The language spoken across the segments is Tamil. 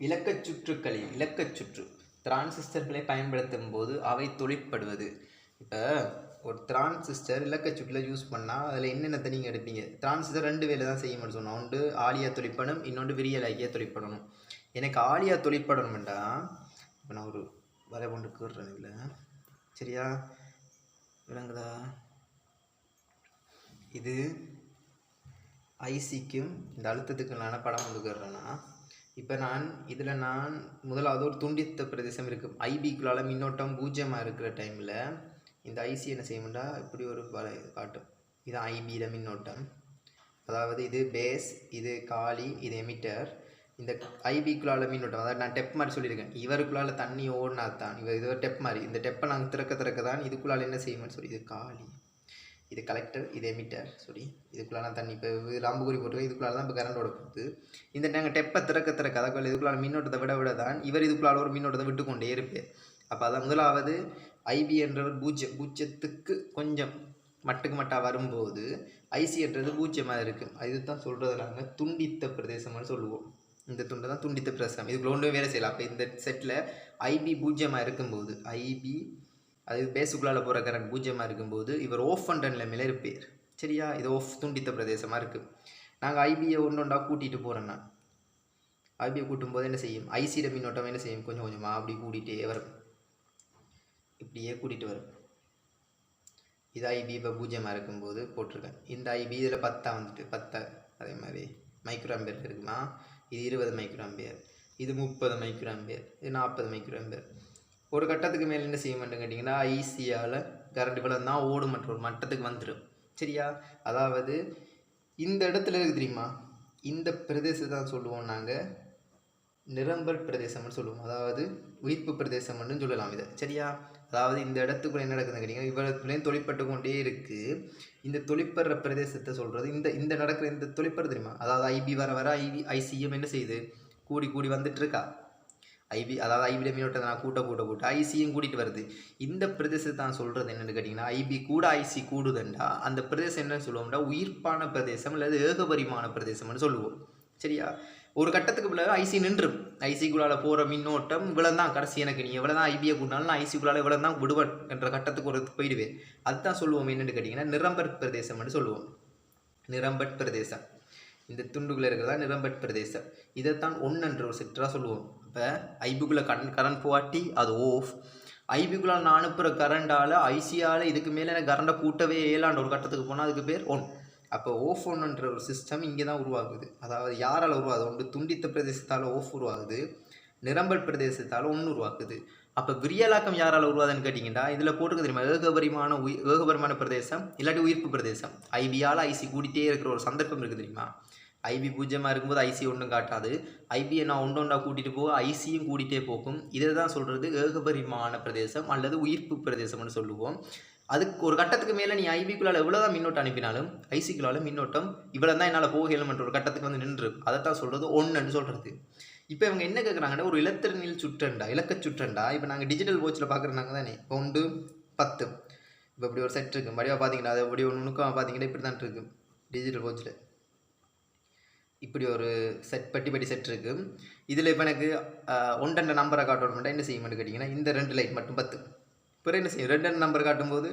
இலக்கச் சுற்றுக்களில் இலக்கச் சுற்று டிரான்சிஸ்டர்களை பயன்படுத்தும் போது அவை தொழிற்படுவது இப்போ ஒரு டிரான்சிஸ்டர் இலக்கச் சுற்றில் யூஸ் பண்ணால் அதில் என்னென்னத்தை நீங்கள் எடுப்பீங்க? டிரான்சிஸ்டர் ரெண்டு வேலை தான் செய்யணும்னு சொன்னோம். ஒன்று ஆலியா தொழிற்படணும் இன்னொன்று விரியலாகிய தொழிற்படணும் எனக்கு ஆலியா தொழிற்படணும்டா இப்போ நான் ஒரு வரை கொண்டு கூறுறேன் இதில். சரியா? விளங்குதா? இது ஐசிக்கும் இந்த அழுத்தத்துக்குள்ளான படம் கொடுக்குறேன்னா இப்போ நான் இதில் நான் முதலாவது ஒரு துண்டித்த பிரதேசம் இருக்கும் ஐபிக்குள்ளால மின்னோட்டம் பூஜ்ஜியமாக இருக்கிற டைமில் இந்த ஐசி என்ன செய்யும்டா? இப்படி ஒரு வலை காட்டும். இது ஐபியில் மின்னோட்டம். அதாவது இது பேஸ் இது காலி இது எமிட்டர் இந்த ஐபிக்குள்ளால் மின்னோட்டம். அதாவது நான் டெப் மாதிரி சொல்லியிருக்கேன். இவருக்குள்ளால தண்ணி ஓடினா தான் இவர் இது ஒரு டெப் மாதிரி. இந்த டெப்பை நாங்கள் திறக்க திறக்க தான் இதுக்குள்ளால் என்ன செய்யும்னு சொல்லி இது காலி. இது கலெக்டர் இது எமிட்டர் சாரி இதுக்குள்ளான தண்ணி இப்போ ராம்புகுரி போட்டு இதுக்குள்ளால தான் இப்போ கரண்டோட போகுது. இந்த நாங்கள் டெப்பை திறக்க திறக்க அதாவது இதுக்குள்ளால மின்னோட்டத்தை விட விட தான் இவர் இதுக்குள்ளால ஒரு மின்னோட்டத்தை விட்டு கொண்டே இருப்பார். அப்போ அதான் முதலாவது ஐபி என்றவர் பூஜ்ஜியம் பூஜ்ஜியத்துக்கு கொஞ்சம் மட்டுக்கு மட்டாக வரும்போது ஐசி என்றது பூஜ்ஜியமாக இருக்கும். இதுதான் சொல்கிறது நாங்கள் துண்டித்த பிரதேசம்னு சொல்லுவோம். இந்த துண்டை தான் துண்டித்த பிரதேசம். இதுக்குள்ள ஒன்றும் வேலை செய்யலாம் அப்போ இந்த செட்டில் ஐபி பூஜ்ஜியமாக இருக்கும்போது ஐபி அது பேஸுக்குள்ளால் போகிற கரண்ட் பூஜ்ஜியமாக இருக்கும்போது இவர் ஓஃப் அண்ட் நிலைமையில் இருப்பார். சரியா? இது ஓஃப் துண்டித்த பிரதேசமாக இருக்குது நாங்கள் ஐபியை ஒன்று ஒன்றா கூட்டிகிட்டு போகிறோன்னா ஐபியை கூட்டும்போது என்ன செய்யும்? ஐசியில் மின்னோட்டம் என்ன செய்யும்? கொஞ்சம் கொஞ்சமாக அப்படி கூட்டிகிட்டே வரும். இப்படியே கூட்டிகிட்டு வரும். இது ஐபி இப்போ பூஜ்ஜியமாக இருக்கும்போது போட்டிருக்கேன். இந்த ஐபி இதில் பத்தா வந்துட்டு பத்தா அதே மாதிரி மைக்ரோஆம்பியர் இருக்குமா? இது இருபது மைக்ரோ ஆம்பியர் இது முப்பது மைக்ரோ ஆம்பியர் இது நாற்பது மைக்ரோ ஆம்பியர் ஒரு கட்டத்துக்கு மேலே என்ன செய்ய மாட்டேன்னு கேட்டிங்கன்னா ஐசியால் கரண்ட் இவ்வளோ தான் ஓடும் மற்ற ஒரு மட்டத்துக்கு வந்துடும் சரியா? அதாவது இந்த இடத்துல இருக்கு தெரியுமா? இந்த பிரதேசத்தை தான் சொல்லுவோம் நாங்கள் நிரம்பல் பிரதேசம்னு சொல்லுவோம். அதாவது உயிர்ப்பு பிரதேசம்னு சொல்லலாம் இதை. சரியா? அதாவது இந்த இடத்துக்குள்ள என்ன நடக்குதுன்னு கேட்டிங்கன்னா இவ்வளோத்துலேயும் தொழிற்பட்டு கொண்டே இருக்குது இந்த தொழிற்படுற பிரதேசத்தை சொல்கிறது இந்த இந்த நடக்கிற இந்த தொழிற்படுற தெரியுமா? அதாவது ஐபி வர வர ஐபி ஐசிஎம் என்ன செய்யுது? கூடி கூடி வந்துட்டுருக்கா ஐபி அதாவது ஐபியில் மின்னோட்டத்தை நான் கூட்ட கூட்ட கூட்ட ஐசியும் கூட்டிகிட்டு வருது. இந்த பிரதேசத்தை நான் சொல்கிறது என்னென்னு கேட்டிங்கன்னா ஐபி கூட ஐசி கூடுதண்டா அந்த பிரதேசம் என்னன்னு சொல்லுவோம்னா உயிர்ப்பான பிரதேசம் அல்லது ஏகபரிமாண பிரதேசம்னு சொல்லுவோம். சரியா? ஒரு கட்டத்துக்கு பிள்ளை ஐசி நின்றும். ஐசிக்குள்ளால் போகிற மின்னோட்டம் இவ்வளோ தான் கடைசி எனக்கு நீ எவ்வளோ தான் ஐபியை கூட்டினாலும் நான் ஐசிக்குள்ளால் இவ்வளோ தான் விடுவன் என்ற கட்டத்துக்கு ஒரு போயிடுவேன். அதுதான் சொல்லுவோம் என்னென்னு கேட்டிங்கன்னா நிரம்பர் பிரதேசம்னு சொல்லுவோம். நிரம்பட் பிரதேசம். இந்த துண்டுக்குள்ளே இருக்கிறதா? நிரம்பட் பிரதேசம். இதைத்தான் ஒன்றுன்ற ஒரு செக்டராக சொல்லுவோம். இப்போ ஐபிக்குள்ளே கரண்ட் கரண்ட் போட்டி அது ஓஃப் ஐபிக்குள்ளே நான் அனுப்புகிற கரண்டால் ஐசியால் இதுக்கு மேலே எனக்கு கரண்டை கூட்டவே இயலாண்ட ஒரு கட்டத்துக்கு போனால் அதுக்கு பேர் ஒன் அப்போ ஓஃப் ஒன்றுன்ற ஒரு சிஸ்டம் இங்கே தான் உருவாகுது. அதாவது யாரால் உருவாகுது? ஒன்று துண்டித்த பிரதேசத்தால் ஓஃப் உருவாகுது. நிரம்பல் பிரதேசத்தால் ஒன்று உருவாக்குது. அப்போ விரியலாக்கம் யாரால் உருவாதுன்னு கேட்டிங்கன்னா இதில் போட்டுக்க தெரியுமா? ஏகபரிமான உயிர் ஏகபரிமான பிரதேசம் இல்லாட்டி உயிர்ப்பு பிரதேசம். ஐபியால் ஐசி கூட்டிகிட்டே இருக்கிற ஒரு சந்தர்ப்பம் இருக்குது தெரியுமா? ஐபி பூஜ்ஜியமாக இருக்கும்போது ஐசி ஒன்றும் காட்டாது. ஐபியை நான் ஒன்று ஒன்றா கூட்டிகிட்டு போக ஐசியும் கூட்டிகிட்டே போகும் இதை தான் சொல்கிறது ஏகபரிமான பிரதேசம் அல்லது உயிர்ப்பு பிரதேசம்னு சொல்லுவோம். அதுக்கு ஒரு கட்டத்துக்கு மேலே நீ ஐபிக்குள்ளால் எவ்வளோ தான் மின்னோட்டம் அனுப்பினாலும் ஐசிக்குள்ளாலும் மின்னோட்டம் இவ்வளோ தான் என்னால் போகலன்ற ஒரு கட்டத்துக்கு வந்து நின்று அதைத்தான் சொல்கிறது ஒன்றுன்னு சொல்கிறது இப்போ இவங்க என்ன கேட்குறாங்கன்னா ஒரு இலத்திரனில் சுற்றண்டா இலக்க சுற்றண்டா? இப்போ நாங்கள் டிஜிட்டல் வாட்சில் பார்க்குறாங்க தானே. இப்போ ஒன்று பத்து. இப்போ இப்படி ஒரு செட் இருக்குது வடிவாக பார்த்தீங்கன்னா அது எப்படி ஒன்று நுணுக்கமாக பார்த்தீங்கன்னா இப்படி தான் இருக்குது டிஜிட்டல் வாட்சில் இப்படி ஒரு செட் பட்டி பட்டி செட் இருக்குது இதில் இப்போ எனக்கு ஒன்றெண்ட நம்பரை காட்டணும்னா என்ன செய்யணும்னு கேட்டிங்கன்னா இந்த ரெண்டு லைட் மட்டும் பத்து. பிறகு என்ன செய்யும்? ரெண்டு நம்பர் காட்டும்போது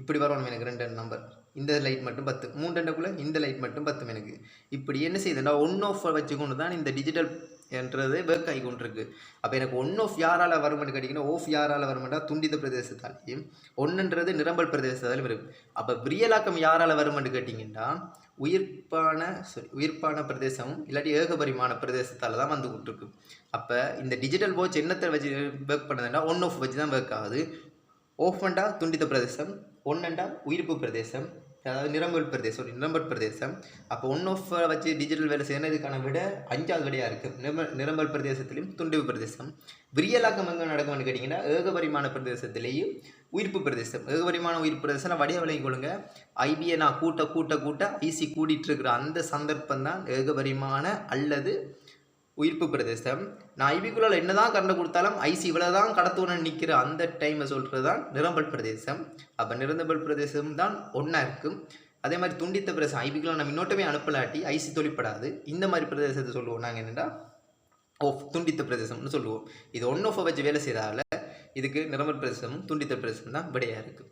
இப்படி வரணும் எனக்கு ரெண்டு நம்பர் இந்த லைட் மட்டும் பத்து. மூன்றண்டுக்குள்ளே இந்த லைட் மட்டும் பத்து எனக்கு. இப்படி என்ன செய்யுதுன்னா ஒன் ஆஃப் வச்சுக்கொண்டு தான் இந்த டிஜிட்டல் என்றது ஒர்க் ஆகி கொண்டிருக்கு. அப்போ எனக்கு ஒன் ஆஃப் யாரால் வருமென்னு கேட்டிங்கன்னா ஓஃப் யாரால் வருமெண்டா துண்டித பிரதேசத்தாலையும் ஒன்றுன்றது நிரம்பல் பிரதேசத்தாலும் வரும் அப்போ விரியலாக்கம் யாரால் வருமென்னு கேட்டிங்கன்னா உயிர்ப்பான சாரி உயிர்ப்பான பிரதேசம் இல்லாட்டி ஏகபரிமாண பிரதேசத்தால் தான் வந்து கொண்டிருக்கு. அப்போ இந்த டிஜிட்டல் வாட்ச் என்னத்தை வச்சு ஒர்க் பண்ணுதுன்னா ஒன் ஆஃப் வச்சு தான் ஒர்க் ஆகுது. ஓஃபண்டா துண்டித பிரதேசம் ஒன்னண்டா உயிர்ப்பு பிரதேசம் அதாவது நிரம்பல் பிரதேசம் நிரம்பல் பிரதேசம். அப்போ ஒன் ஆஃப் வச்சு டிஜிட்டல் வேலை செய்யறதுக்கான விட அஞ்சாவது விடையாக இருக்குது நிரம்ப நிரம்பல் பிரதேசத்திலையும் துண்டிவு பிரதேசம். விரியலாக்கம் எங்கே நடக்கும்னு கேட்டிங்கன்னா ஏகபரிமாண பிரதேசத்திலேயும் உயிர்ப்பு பிரதேசம். ஏகபரிமாண உயிர்ப்பு பிரதேசம் வடிய விலை கொள்ளுங்க. ஐபியை நான் கூட்ட கூட்ட கூட்ட ஐசி கூட்டிகிட்டு இருக்கிற அந்த சந்தர்ப்பம் தான் ஏகபரிமான அல்லது உயிர்ப்பு பிரதேசம். நான் ஐபிக்குள்ளால் என்ன தான் கரண்ட் கொடுத்தாலும் ஐசி இவ்வளோ தான் கடத்துவனு நிற்கிற அந்த டைமை சொல்கிறது தான் நிரம்பல் பிரதேசம். அப்போ நிரந்தபல் பிரதேசம் தான் ஒன்றா இருக்கும். அதே மாதிரி துண்டித்த பிரதேசம். ஐபிக்குள்ள நம்ம இன்னொட்டமே அனுப்பலாட்டி ஐசி தொழிற்படாது இந்த மாதிரி பிரதேசத்தை சொல்லுவோம் நாங்கள் என்னென்னா ஓஃப் துண்டித்த பிரதேசம்னு சொல்லுவோம். இது ஒன் ஆஃப் வச்சு வேலை செய்கிறதால இதுக்கு நிரம்பல் பிரதேசமும் துண்டித்த பிரதேசம் தான் விடையாக இருக்குது